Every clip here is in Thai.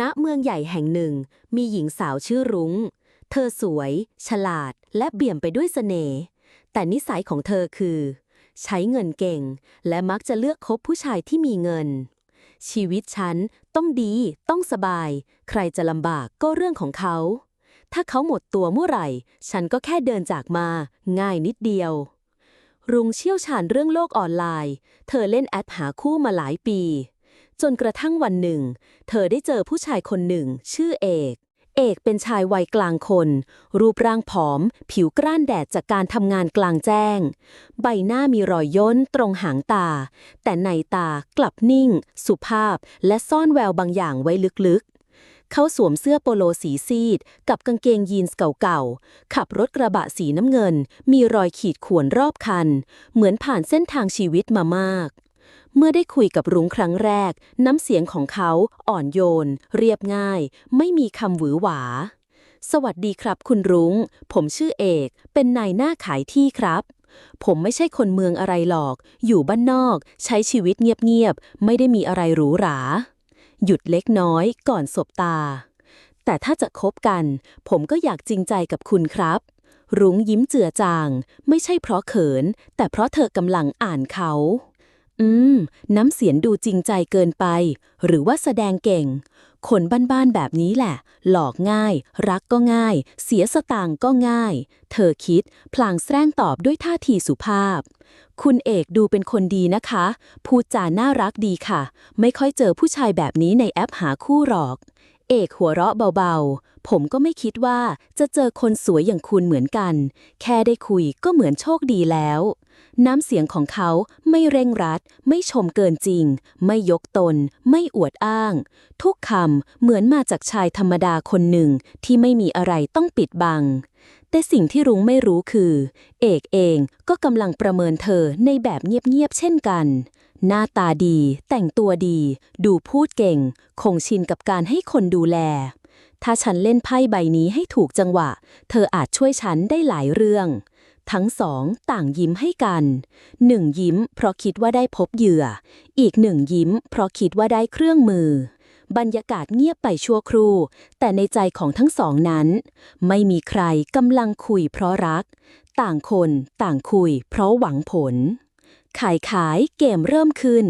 ณเมืองใหญ่แห่งหนึ่ง มีหญิงสาวชื่อรุง้ง เธอสวย ฉลาด และเบี่ยมไปด้วยเสน่ห์ แต่นิสัยของเธอคือ ใช้เงินเก่ง และมักจะเลือกคบผู้ชายที่มีเงิน ชีวิตฉันต้องดี ต้องสบาย ใครจะลำบากก็เรื่องของเขา ถ้าเขาหมดตัวเมื่อไหร่ ฉันก็แค่เดินจากมา ง่ายนิดเดียว รุงเชี่ยวชาญเรื่องโลกออนไลน์ เธอเล่นแอปหาคู่มาหลายปี จนกระทั่งวันหนึ่ง เธอได้เจอผู้ชายคนหนึ่ง ชื่อเอก เอกเป็นชายวัยกลางคน รูปร่างผอม ผิวกร้านแดดจากการทำงานกลางแจ้ง ใบหน้ามีรอยย่นตรงหางตา แต่ในตากลับนิ่ง สุภาพ และซ่อนแววบางอย่างไว้ลึกๆเขาสวมเสื้อโปโลสีซีด กับกางเกงยีนส์เก่าๆ ขับรถกระบะสีน้ำเงิน มีรอยขีดข่วนรอบคัน เหมือนผ่านเส้นทางชีวิตมามาก เมื่อได้คุยกับรุ้งครั้งแรก น้ำเสียงของเขาอ่อนโยน เรียบง่าย ไม่มีคำหวือหวา สวัสดีครับคุณรุง้ง ผมชื่อเอก เป็นนายหน้าขายที่ครับ ผมไม่ใช่คนเมืองอะไรหรอก อยู่บ้านนอก ใช้ชีวิตเงียบๆ ไม่ได้มีอะไรหรูหรา หยุดเล็กน้อยก่อนสบตา แต่ถ้าจะคบกัน ผมก็อยากจริงใจกับคุณครับรุ้งยิ้มเจือจาง ไม่ใช่เพราะเขิน แต่เพราะเธอกำลังอ่านเขา อืม น้ำเสียงดูจริงใจเกินไป หรือว่าแสดงเก่ง คนบ้านๆแบบนี้แหละ หลอกง่าย รักก็ง่าย เสียสตางค์ก็ง่าย เธอคิด พลางแสร้งตอบด้วยท่าทีสุภาพ คุณเอกดูเป็นคนดีนะคะ พูดจาน่ารักดีค่ะ ไม่ค่อยเจอผู้ชายแบบนี้ในแอปหาคู่หรอก เอกหัวเราะเบาๆ ผมก็ไม่คิดว่าจะเจอคนสวยอย่างคุณเหมือนกัน แค่ได้คุยก็เหมือนโชคดีแล้ว น้ำเสียงของเขาไม่เร่งรัด ไม่ชมเกินจริง ไม่ยกตน ไม่อวดอ้าง ทุกคำเหมือนมาจากชายธรรมดาคนหนึ่งที่ไม่มีอะไรต้องปิดบัง แต่สิ่งที่รุ้งไม่รู้คือ เอกเองก็กำลังประเมินเธอในแบบเงียบๆเช่นกัน หน้าตาดี แต่งตัวดี ดูพูดเก่ง คงชินกับการให้คนดูแลถ้าฉันเล่นไพ่ใบนี้ให้ถูกจังหวะ เธออาจช่วยฉันได้หลายเรื่อง ทั้งสองต่างยิ้มให้กัน หนึ่งยิ้มเพราะคิดว่าได้พบเหยื่อ อีกหนึ่งยิ้มเพราะคิดว่าได้เครื่องมือ บรรยากาศเงียบไปชั่วครู่ แต่ในใจของทั้งสองนั้น ไม่มีใครกำลังคุยเพราะรัก ต่างคนต่างคุยเพราะหวังผล ขายขายเกมเริ่มขึ้น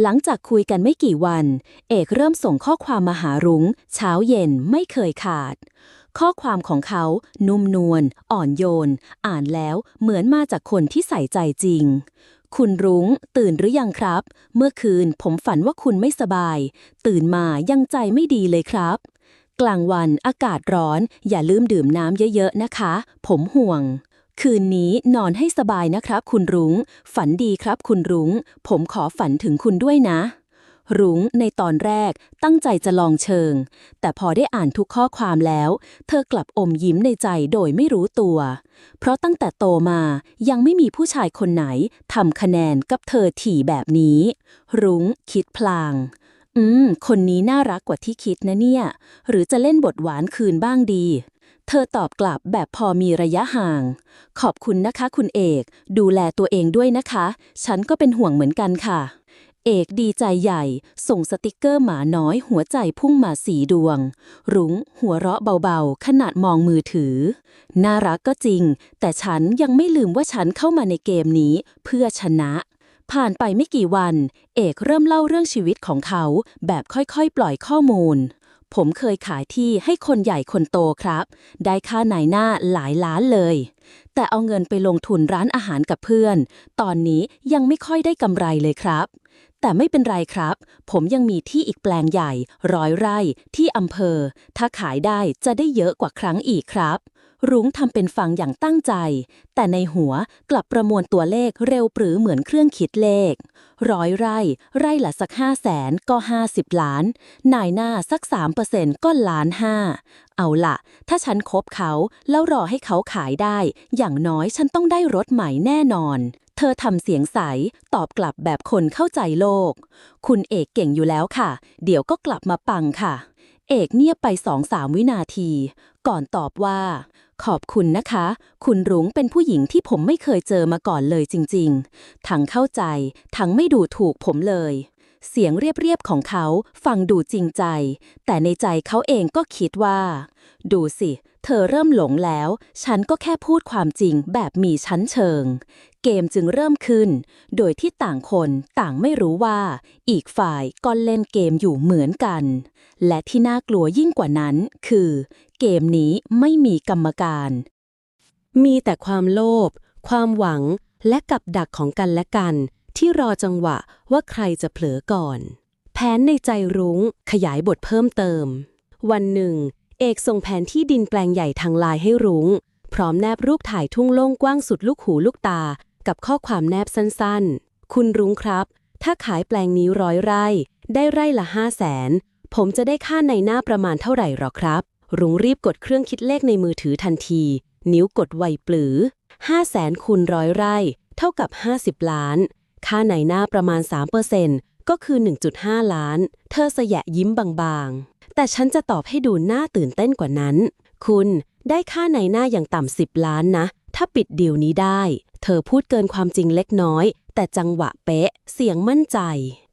หลังจากคุยกันไม่กี่วัน เอกเริ่มส่งข้อความมาหารุง้ง เช้าเย็นไม่เคยขาด ข้อความของเขานุ่มนวลอ่อนโยน อ่านแล้วเหมือนมาจากคนที่ใส่ใจจริง คุณรุง้ง ตื่นหรือยังครับ เมื่อคืนผมฝันว่าคุณไม่สบาย ตื่นมายังใจไม่ดีเลยครับ กลางวันอากาศร้อน อย่าลืมดื่มน้ำเยอะๆนะคะ ผมห่วงคืนนี้นอนให้สบายนะครับ คุณรุง้ง ฝันดีครับ คุณรุง้ง ผมขอฝันถึงคุณด้วยนะ รุ้งในตอนแรกตั้งใจจะลองเชิง แต่พอได้อ่านทุกข้อความแล้ว เธอกลับอมยิ้มในใจโดยไม่รู้ตัว เพราะตั้งแต่โตมายังไม่มีผู้ชายคนไหนทำคะแนนกับเธอถี่แบบนี้ รุ้งคิดพลาง อืม คนนี้น่ารักกว่าที่คิดนะเนี่ย หรือจะเล่นบทหวานคืนบ้างดี เธอตอบกลับแบบพอมีระยะห่าง ขอบคุณนะคะคุณเอก ดูแลตัวเองด้วยนะคะ ฉันก็เป็นห่วงเหมือนกันค่ะ เอกดีใจใหญ่ ส่งสติกเกอร์หมาน้อยหัวใจพุ่งมาสีดวง รุ้งหัวเราะเบาๆ ขนาดมองมือถือ น่ารักก็จริง แต่ฉันยังไม่ลืมว่าฉันเข้ามาในเกมนี้เพื่อชนะ ผ่านไปไม่กี่วัน เอกเริ่มเล่าเรื่องชีวิตของเขาแบบค่อยๆ ปล่อยข้อมูล ผมเคยขายที่ให้คนใหญ่คนโตครับ ได้ค่านายหน้าหลายล้านเลย แต่เอาเงินไปลงทุนร้านอาหารกับเพื่อน ตอนนี้ยังไม่ค่อยได้กำไรเลยครับ แต่ไม่เป็นไรครับ ผมยังมีที่อีกแปลงใหญ่ร้อยไร่ที่อำเภอ ถ้าขายได้จะได้เยอะกว่าครั้งอีกครับ รุ้งทำเป็นฟังอย่างตั้งใจ แต่ในหัวกลับประมวลตัวเลขเร็วปรือเหมือนเครื่องคิดเลข ร้อยไร่ ไร่ละสักห้าแสนก็ห้าสิบล้าน นายหน้าสักสามเปอร์เซ็นต์ก็ล้านห้า เอาล่ะถ้าฉันคบเขาแล้วรอให้เขาขายได้ อย่างน้อยฉันต้องได้รถใหม่แน่นอน เธอทำเสียงใส ตอบกลับแบบคนเข้าใจโลก คุณเอกเก่งอยู่แล้วค่ะ เดี๋ยวก็กลับมาปังค่ะ เอกเงียบไปสองสามวินาที ก่อนตอบว่า ขอบคุณนะคะ คุณรุ้งเป็นผู้หญิงที่ผมไม่เคยเจอมาก่อนเลยจริง ๆ ทั้งเข้าใจ ทั้งไม่ดูถูกผมเลย เสียงเรียบๆของเขาฟังดูจริงใจ แต่ในใจเขาเองก็คิดว่า ดูสิเเธอเริ่มหลงแล้ว ฉันก็แค่พูดความจริงแบบมีชั้นเชิง เกมจึงเริ่มขึ้น โดยที่ต่างคนต่างไม่รู้ว่า อีกฝ่ายก็เล่นเกมอยู่เหมือนกัน และที่น่ากลัวยิ่งกว่านั้น คือ เกมนี้ไม่มีกรรมการ มีแต่ความโลภ ความหวัง และกับดักของกันและกัน ที่รอจังหวะว่าใครจะเผลอก่อน แผนในใจรุ้งขยายบทเพิ่มเติม วันหนึ่ง เอกส่งแผนที่ดินแปลงใหญ่ทางไลน์ให้รุง้ง พร้อมแนบรูปถ่ายทุ่งโล่งกว้างสุดลูกหูลูกตา กับข้อความแนบสั้นๆ คุณรุ้งครับ ถ้าขายแปลงนี้ร้อยไร่ ได้ไร่ละห้าแสนผมจะได้ค่าในหน้าประมาณเท่าไหร่หรอครับ รุ้งรีบกดเครื่องคิดเลขในมือถือทันที นิ้วกดไวปลือห้าแสนคูณร้อยไร่ เท่ากับ 50 ล้าน ค่าในหน้าประมาณ3%ก็คือ 1.5 ล้าน เธอสยะยิ้มบางๆ แต่ฉันจะตอบให้ดูน่าตื่นเต้นกว่านั้น คุณได้ค่าในหน้าอย่างต่ำ10ล้านนะ ถ้าปิดดีลนี้ได้ เธอพูดเกินความจริงเล็กน้อย แต่จังหวะเป๊ะ เสียงมั่นใจ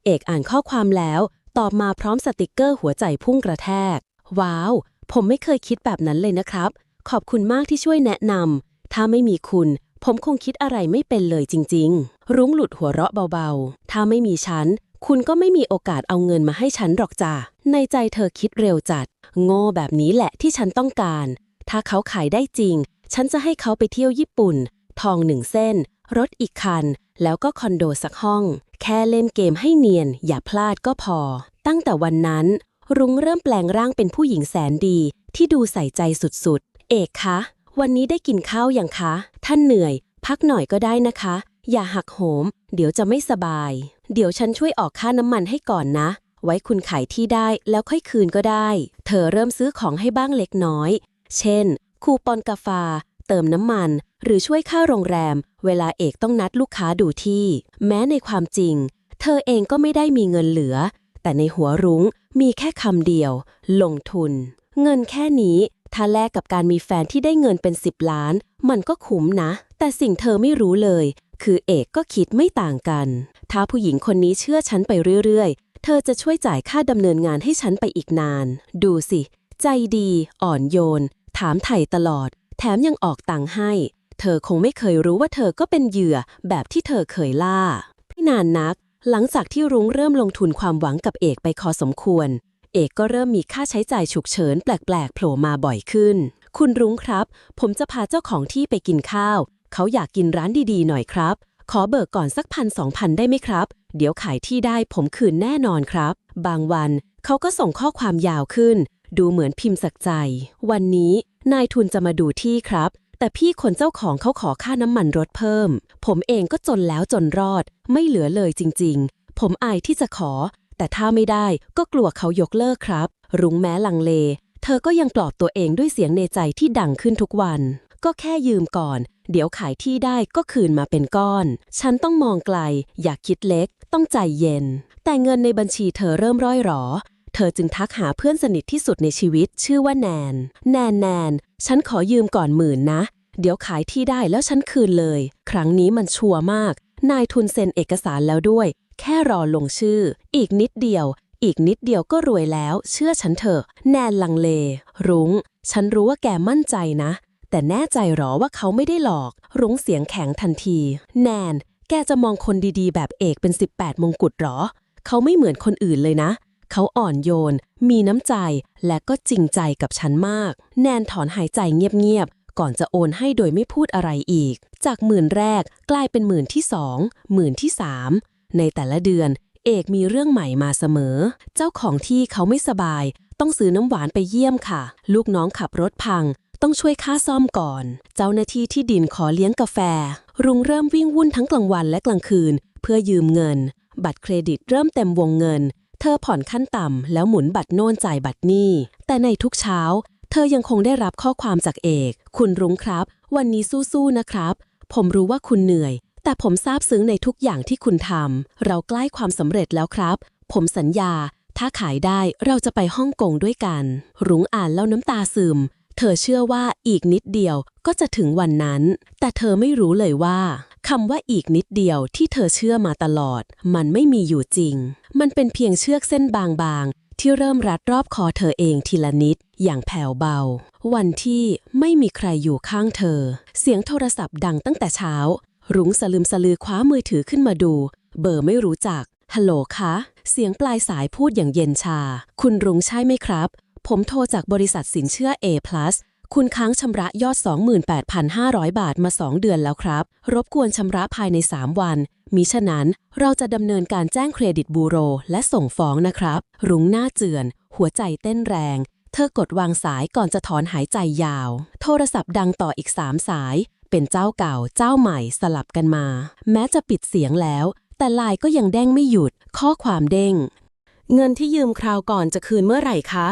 เอกอ่านข้อความแล้ว ตอบมาพร้อมสติกเกอร์หัวใจพุ่งกระแทก ว้าว ผมไม่เคยคิดแบบนั้นเลยนะครับ ขอบคุณมากที่ช่วยแนะนำถ้าไม่มีคุณ ผมคงคิดอะไรไม่เป็นเลยจริง ๆ รุ้งหลุดหัวเราะเบาๆ ถ้าไม่มีฉัน คุณก็ไม่มีโอกาสเอาเงินมาให้ฉันหรอกจ้ะในใจเธอคิดเร็วจัด โง่แบบนี้แหละที่ฉันต้องการ ถ้าเขาขายได้จริง ฉันจะให้เขาไปเที่ยวญี่ปุ่น ทองหนึ่งเส้น รถอีกคัน แล้วก็คอนโดสักห้อง แค่เล่นเกมให้เนียน อย่าพลาดก็พอ ตั้งแต่วันนั้น รุ้งเริ่มแปลงร่างเป็นผู้หญิงแสนดี ที่ดูใส่ใจสุดๆ เอกคะ วันนี้ได้กินข้าวยังคะ ท่านเหนื่อย พักหน่อยก็ได้นะคะ อย่าหักโหม เดี๋ยวจะไม่สบาย เดี๋ยวฉันช่วยออกค่าน้ำมันให้ก่อนนะ ไว้คุณขายที่ได้แล้วค่อยคืนก็ได้ เธอเริ่มซื้อของให้บ้างเล็กน้อย เช่น คูปองกาแฟเติมน้ำมัน หรือช่วยค่าโรงแรม เวลาเอกต้องนัดลูกค้าดูที่ แม้ในความจริง เธอเองก็ไม่ได้มีเงินเหลือ แต่ในหัวรุ้งมีแค่คำเดียว ลงทุน เงินแค่นี้ถ้าแลกกับการมีแฟนที่ได้เงินเป็น 10 ล้าน มันก็คุ้มนะ แต่สิ่งเธอไม่รู้เลย คือเอกก็คิดไม่ต่างกัน ถ้าผู้หญิงคนนี้เชื่อฉันไปเรื่อยๆ เธอจะช่วยจ่ายค่าดำเนินงานให้ฉันไปอีกนาน ดูสิ ใจดี อ่อนโยน ถามไถ่ตลอด แถมยังออกตังค์ให้ เธอคงไม่เคยรู้ว่าเธอก็เป็นเหยื่อแบบที่เธอเคยล่าไม่นานนัก หลังจากที่รุ้งเริ่มลงทุนความหวังกับเอกไปพอสมควร เอกก็เริ่มมีค่าใช้จ่ายฉุกเฉินแปลกๆโผล่มาบ่อยขึ้น คุณรุ้งครับ ผมจะพาเจ้าของที่ไปกินข้าว เขาอยากกินร้านดีๆ หน่อยครับ ขอเบิกก่อนสักพันสองพันได้ไหมครับ เดี๋ยวขายที่ได้ผมคืนแน่นอนครับ บางวันเขาก็ส่งข้อความยาวขึ้น ดูเหมือนพิมพ์สักใจ วันนี้นายทุนจะมาดูที่ครับ แต่พี่คนเจ้าของเขาขอค่าน้ำมันรถเพิ่ม ผมเองก็จนแล้วจนรอด ไม่เหลือเลยจริง ๆ ผมอายที่จะขอ แต่ถ้าไม่ได้ก็กลัวเขายกเลิกครับ รุ้งแม้ลังเล เธอก็ยังปลอบตัวเองด้วยเสียงในใจที่ดังขึ้นทุกวัน ก็แค่ยืมก่อน เดี๋ยวขายที่ได้ก็คืนมาเป็นก้อน ฉันต้องมองไกล อย่าคิดเล็ก ต้องใจเย็น แต่เงินในบัญชีเธอเริ่มร่อยหรอ เธอจึงทักหาเพื่อนสนิทที่สุดในชีวิต ชื่อว่าแนน แนนแนน ฉันขอยืมก่อนหมื่นนะ เดี๋ยวขายที่ได้แล้วฉันคืนเลย ครั้งนี้มันชัวร์มาก นายทุนเซ็นเอกสารแล้วด้วย แค่รอลงชื่อ อีกนิดเดียวอีกนิดเดียวก็รวยแล้ว เชื่อฉันเถอะ แนนลังเล รุง้ง ฉันรู้ว่าแกมั่นใจนะ แต่แน่ใจหรอว่าเขาไม่ได้หลอก รุ้งเสียงแข็งทันที แนน แกจะมองคนดีๆ แบบเอกเป็น 18 มงกุฎหรอ เขาไม่เหมือนคนอื่นเลยนะ เขาอ่อนโยน มีน้ำใจ และก็จริงใจกับฉันมาก แนนถอนหายใจเงียบๆ ก่อนจะโอนให้โดยไม่พูดอะไรอีก จากหมื่นแรกกลายเป็นหมื่นที่สองหมื่นที่สามในแต่ละเดือนเอกมีเรื่องใหม่มาเสมอ เจ้าของที่เขาไม่สบาย ต้องซื้อน้ำหวานไปเยี่ยมค่ะ ลูกน้องขับรถพัง ต้องช่วยค่าซ่อมก่อน เจ้าหน้าที่ที่ดินขอเลี้ยงกาแฟ รุงเริ่มวิ่งวุ่นทั้งกลางวันและกลางคืน เพื่อยืมเงิน บัตรเครดิตเริ่มเต็มวงเงิน เธอผ่อนขั้นต่ำแล้วหมุนบัตรโน่นจ่ายบัตรนี่แต่ในทุกเช้า เธอยังคงได้รับข้อความจากเอก คุณรุ้งครับ วันนี้สู้ๆนะครับ ผมรู้ว่าคุณเหนื่อย แต่ผมซาบซึ้งในทุกอย่างที่คุณทำเราใกล้ความสำเร็จแล้วครับ ผมสัญญาถ้าขายได้เราจะไปฮ่องกงด้วยกัน รุ้งอ่านแล้วน้ำตาซึม เธอเชื่อว่าอีกนิดเดียวก็จะถึงวันนั้น แต่เธอไม่รู้เลยว่าคำว่าอีกนิดเดียวที่เธอเชื่อมาตลอด มันไม่มีอยู่จริง มันเป็นเพียงเชือกเส้นบางๆ ที่เริ่มรัดรอบคอเธอเองทีละนิด อย่างแผ่วเบา วันที่ไม่มีใครอยู่ข้างเธอ เสียงโทรศัพท์ดังตั้งแต่เช้า รุ้งสลืมสลือคว้ามือถือขึ้นมาดู เบอร์ไม่รู้จักฮัลโหลคะ เสียงปลายสายพูดอย่างเย็นชา คุณรุ้งใช่ไหมครับ ผมโทรจากบริษัทสินเชื่อ A+ คุณค้างชำระยอด 28,500 บาทมา 2 เดือนแล้วครับ รบกวนชำระภายใน 3 วัน มิฉะนั้นเราจะดำเนินการแจ้งเครดิตบูโร และส่งฟ้องนะครับ รุ้งหน้าเจือน หัวใจเต้นแรง เธอกดวางสายก่อนจะถอนหายใจยาว โทรศัพท์ดังต่ออีก 3 สาย เป็นเจ้าเก่าเจ้าใหม่สลับกันมา แม้จะปิดเสียงแล้ว แต่ไลน์ก็ยังเด้งไม่หยุด ข้อความเด้ง เงินที่ยืมคราวก่อนจะคืนเมื่อไหร่คะ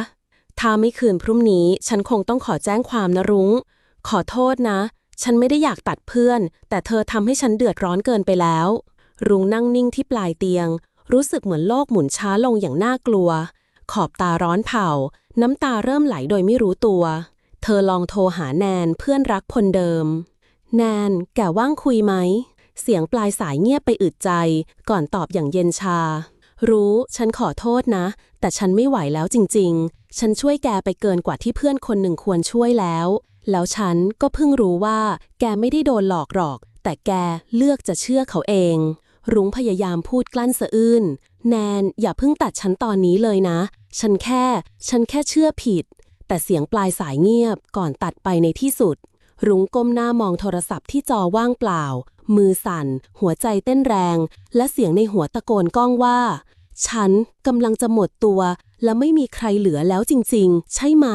ถ้าไม่คืนพรุ่งนี้ ฉันคงต้องขอแจ้งความนะรุง้ง ขอโทษนะ ฉันไม่ได้อยากตัดเพื่อน แต่เธอทำให้ฉันเดือดร้อนเกินไปแล้ว รุ้งนั่งนิ่งที่ปลายเตียง รู้สึกเหมือนโลกหมุนช้าลงอย่างน่ากลัว ขอบตาร้อนเผา น้ำตาเริ่มไหลโดยไม่รู้ตัว เธอลองโทรหาแนนเพื่อนรักคนเดิม แนน แกว่างคุยไหม เสียงปลายสายเงียบไปอึดใจ ก่อนตอบอย่างเย็นชา รู้ ฉันขอโทษนะ แต่ฉันไม่ไหวแล้วจริง ๆ ฉันช่วยแกไปเกินกว่าที่เพื่อนคนหนึ่งควรช่วยแล้ว แล้วฉันก็เพิ่งรู้ว่า แกไม่ได้โดนหลอกหรอก แต่แกเลือกจะเชื่อเขาเอง รุ้งพยายามพูดกลั้นสะอื้น แนนอย่าเพิ่งตัดฉันตอนนี้เลยนะ ฉันแค่ ฉันแค่เชื่อผิด แต่เสียงปลายสายเงียบก่อนตัดไปในที่สุด รุ้งก้มหน้ามองโทรศัพท์ที่จอว่างเปล่า มือสั่น หัวใจเต้นแรง และเสียงในหัวตะโกนก้องว่า ฉันกำลังจะหมดตัว และไม่มีใครเหลือแล้วจริง ๆ ใช่ไหม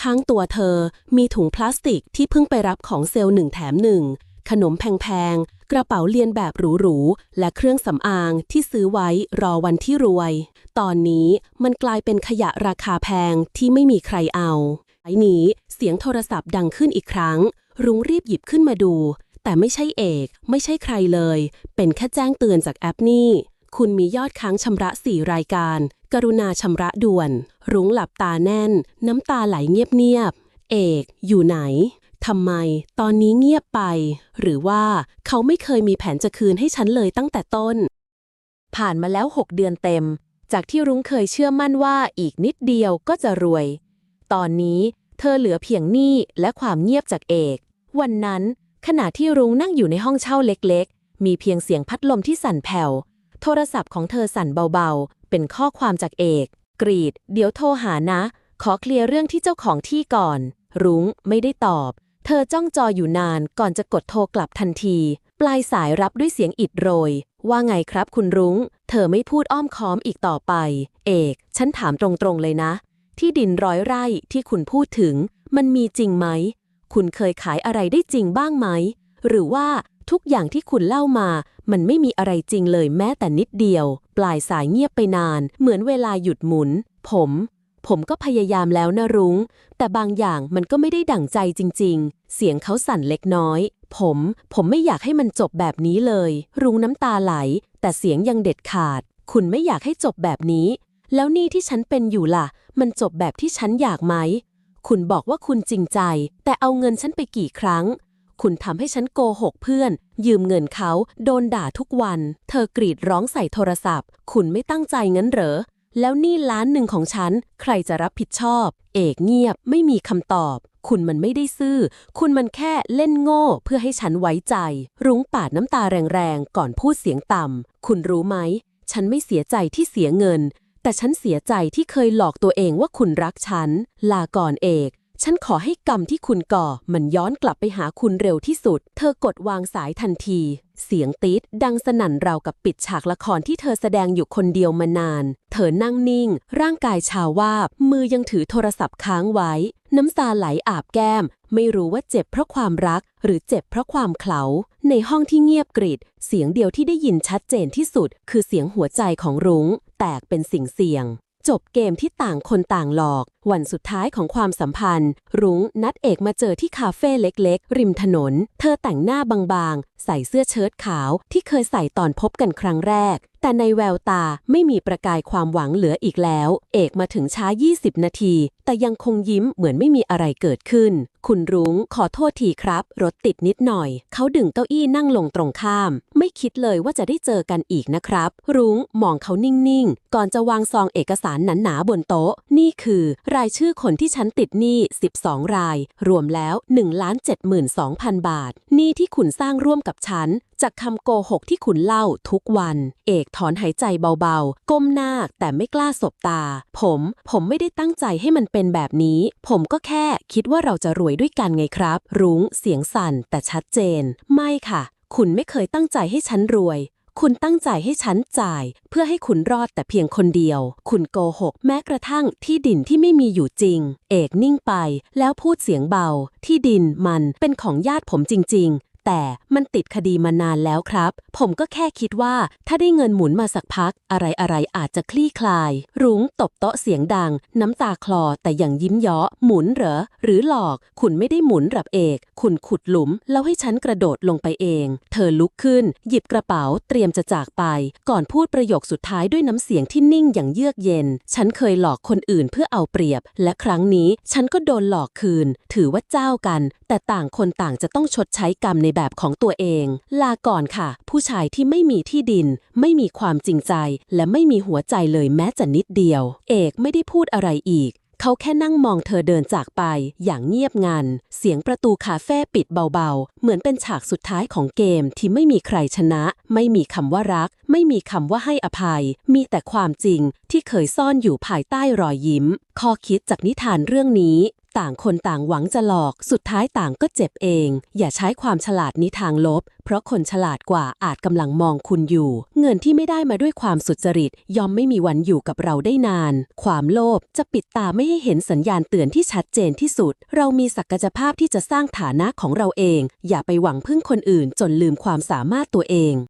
ข้างตัวเธอมีถุงพลาสติกที่เพิ่งไปรับของเซลล์หนึ่งแถมหนึ่งขนมแพงๆ กระเป๋าเลียนแบบหรูๆ และเครื่องสำอางที่ซื้อไว้รอวันที่รวย ตอนนี้มันกลายเป็นขยะราคาแพงที่ไม่มีใครเอาไอ้นี้เสียงโทรศัพท์ดังขึ้นอีกครั้ง รุ้งรีบหยิบขึ้นมาดู แต่ไม่ใช่เอก ไม่ใช่ใครเลย เป็นแค่แจ้งเตือนจากแอปนี่ คุณมียอดค้างชำระ 4 รายการ กรุณาชำระด่วน รุ้งหลับตาแน่น น้ำตาไหลเงียบๆ เอก อยู่ไหนทำไม ตอนนี้เงียบไป หรือว่าเขาไม่เคยมีแผนจะคืนให้ฉันเลยตั้งแต่ต้น ผ่านมาแล้ว 6 เดือนเต็ม จากที่รุ้งเคยเชื่อมั่นว่าอีกนิดเดียวก็จะรวย ตอนนี้เธอเหลือเพียงหนี้และความเงียบจากเอก วันนั้น ขณะที่รุ้งนั่งอยู่ในห้องเช่าเล็กๆ มีเพียงเสียงพัดลมที่สั่นแผ่ว โทรศัพท์ของเธอสั่นเบาๆ เป็นข้อความจากเอก กรีด เดี๋ยวโทรหานะ ขอเคลียร์เรื่องที่เจ้าของที่ก่อน รุ้งไม่ได้ตอบ เธอจ้องจออยู่นานก่อนจะกดโทรกลับทันที ปลายสายรับด้วยเสียงอิดโรย ว่าไงครับคุณรุง้ง เธอไม่พูดอ้อมค้อมอีกต่อไป เอก ฉันถามตรงๆเลยนะ ที่ดินร้อยไร่ที่คุณพูดถึง มันมีจริงไหม คุณเคยขายอะไรได้จริงบ้างไหม หรือว่า ทุกอย่างที่คุณเล่ามา มันไม่มีอะไรจริงเลยแม้แต่นิดเดียว ปลายสายเงียบไปนาน เหมือนเวลาหยุดหมุน ผม ผมก็พยายามแล้วนะรุง้ง แต่บางอย่างมันก็ไม่ได้ดั่งใจจริง ๆ เสียงเขาสั่นเล็กน้อย ผม ผมไม่อยากให้มันจบแบบนี้เลย รุ้งน้ำตาไหล แต่เสียงยังเด็ดขาด คุณไม่อยากให้จบแบบนี้ แล้วนี่ที่ฉันเป็นอยู่ล่ะ มันจบแบบที่ฉันอยากไหม คุณบอกว่าคุณจริงใจ แต่เอาเงินฉันไปกี่ครั้ง คุณทำให้ฉันโกหกเพื่อน ยืมเงินเขา โดนด่าทุกวัน เธอกรีดร้องใส่โทรศัพท์ คุณไม่ตั้งใจงั้นเหรอ แล้วนี่ล้านหนึ่งของฉัน ใครจะรับผิดชอบ เอกเงียบ ไม่มีคำตอบ คุณมันไม่ได้ซื่อ คุณมันแค่เล่นโง่เพื่อให้ฉันไว้ใจ รุ้งปาดน้ำตาแรงๆ ก่อนพูดเสียงต่ำ คุณรู้ไหม ฉันไม่เสียใจที่เสียเงิน แต่ฉันเสียใจที่เคยหลอกตัวเองว่าคุณรักฉัน ลาก่อนเอก ฉันขอให้กรรมที่คุณก่อ มันย้อนกลับไปหาคุณเร็วที่สุด เธอกดวางสายทันที เสียงตีดดังสนั่นราวกับปิดฉากละครที่เธอแสดงอยู่คนเดียวมานาน เธอนั่งนิ่ง ร่างกายชาวาบ มือยังถือโทรศัพท์ค้างไว้ น้ำตาไหลอาบแก้ม ไม่รู้ว่าเจ็บเพราะความรัก หรือเจ็บเพราะความเขลา ในห้องที่เงียบกริดเสียงเดียวที่ได้ยินชัดเจนที่สุด คือเสียงหัวใจของรุง้ง แตกเป็นสิ่งเสี่ยง จบเกมที่ต่างคนต่างหลอก วันสุดท้ายของความสัมพันธ์ รุ้งนัดเอกมาเจอที่คาเฟ่เล็กๆ ริมถนน เธอแต่งหน้าบางๆ ใส่เสื้อเชิ้ตขาวที่เคยใส่ตอนพบกันครั้งแรก แต่ในแววตาไม่มีประกายความหวังเหลืออีกแล้ว เอกมาถึงช้า 20 นาที แต่ยังคงยิ้มเหมือนไม่มีอะไรเกิดขึ้น คุณรุ้งขอโทษทีครับ รถติดนิดหน่อย เขาดึงเก้าอี้นั่งลงตรงข้าม ไม่คิดเลยว่าจะได้เจอกันอีกนะครับ รุ้งมองเขานิ่งๆ ก่อนจะวางซองเอกสารหนาๆบนโต๊ะ นี่คือ รายชื่อคนที่ฉันติดหนี้ 12 ราย รวมแล้ว1 72,000 บาทหนี้ที่คุณสร้างร่วมกับฉันจากคำโกหกที่คุณเล่าทุกวัน เอกถอนหายใจเบาๆ ก้มหน้าแต่ไม่กล้าสบตา ผม ผมไม่ได้ตั้งใจให้มันเป็นแบบนี้ ผมก็แค่คิดว่าเราจะรวยด้วยกันไงครับ รุ้ง เสียงสั่นแต่ชัดเจน ไม่ค่ะ คุณไม่เคยตั้งใจให้ฉันรวยคุณตั้งใจให้ฉันจ่าย เพื่อให้คุณรอดแต่เพียงคนเดียว คุณโกหก แม้กระทั่งที่ดินที่ไม่มีอยู่จริง เอกนิ่งไป แล้วพูดเสียงเบา ที่ดินมันเป็นของญาติผมจริงๆ แต่มันติดคดีมานานแล้วครับ ผมก็แค่คิดว่าถ้าได้เงินหมุนมาสักพัก อะไรอะไรๆอาจจะคลี่คลาย รุ้งตบโต๊ะเสียงดัง น้ำตาคลอแต่ยังยิ้มเยาะหมุนเหรอ หรือหลอก คุณไม่ได้หมุนหรับเอก คุณขุดหลุม แล้วให้ฉันกระโดดลงไปเอง เธอลุกขึ้น หยิบกระเป๋าเตรียมจะจากไป ก่อนพูดประโยคสุดท้ายด้วยน้ำเสียงที่นิ่งอย่างเยือกเย็น ฉันเคยหลอกคนอื่นเพื่อเอาเปรียบ และครั้งนี้ฉันก็โดนหลอกคืน ถือว่าเจ้ากัน แต่ต่างคนต่างจะต้องชดใช้กรรมในแบบของตัวเอง ลาก่อนค่ะ ผู้ชายที่ไม่มีที่ดิน ไม่มีความจริงใจ และไม่มีหัวใจเลยแม้แต่นิดเดียว เอกไม่ได้พูดอะไรอีก เขาแค่นั่งมองเธอเดินจากไป อย่างเงียบงัน เสียงประตูคาเฟ่ปิดเบาๆ เหมือนเป็นฉากสุดท้ายของเกมที่ไม่มีใครชนะ ไม่มีคำว่ารัก ไม่มีคำว่าให้อภัย มีแต่ความจริงที่เคยซ่อนอยู่ภายใต้รอยยิ้ม ข้อคิดจากนิทานเรื่องนี้ ต่างคนต่างหวังจะหลอก สุดท้ายต่างก็เจ็บเอง อย่าใช้ความฉลาดนี้ทางลบ เพราะคนฉลาดกว่าอาจกำลังมองคุณอยู่ เงินที่ไม่ได้มาด้วยความสุจริตยอมไม่มีวันอยู่กับเราได้นาน ความโลภจะปิดตาไม่ให้เห็นสัญญาณเตือนที่ชัดเจนที่สุด เรามีศักยภาพที่จะสร้างฐานะของเราเอง อย่าไปหวังพึ่งคนอื่นจนลืมความสามารถตัวเอง